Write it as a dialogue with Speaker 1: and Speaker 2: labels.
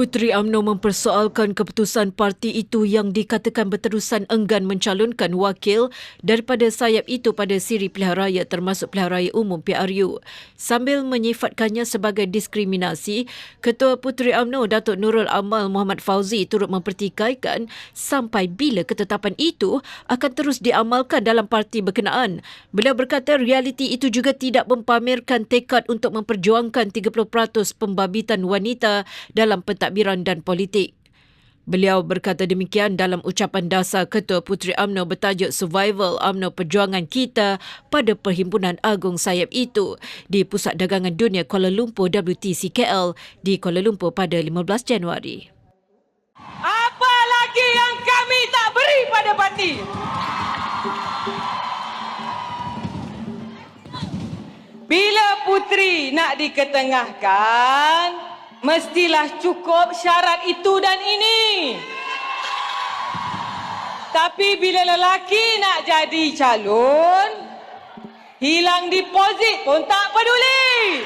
Speaker 1: Puteri UMNO mempersoalkan keputusan parti itu yang dikatakan berterusan enggan mencalonkan wakil daripada sayap itu pada siri pilihan raya termasuk pilihan raya umum PRU. Sambil menyifatkannya sebagai diskriminasi, Ketua Puteri UMNO Datuk Nurul Amal Muhammad Fauzi turut mempertikaikan sampai bila ketetapan itu akan terus diamalkan dalam parti berkenaan. Beliau berkata realiti itu juga tidak mempamerkan tekad untuk memperjuangkan 30% pembabitan wanita dalam pentadbiran dan politik. Beliau berkata demikian dalam ucapan dasar Ketua Puteri UMNO bertajuk Survival UMNO Perjuangan Kita pada Perhimpunan Agung Sayap itu di Pusat Dagangan Dunia Kuala Lumpur WTCKL di Kuala Lumpur pada 15 Januari.
Speaker 2: Apa lagi yang kami tak beri pada parti? Bila puteri nak diketengahkan, mestilah cukup syarat itu dan ini. Tapi bila lelaki nak jadi calon, hilang deposit pun tak peduli.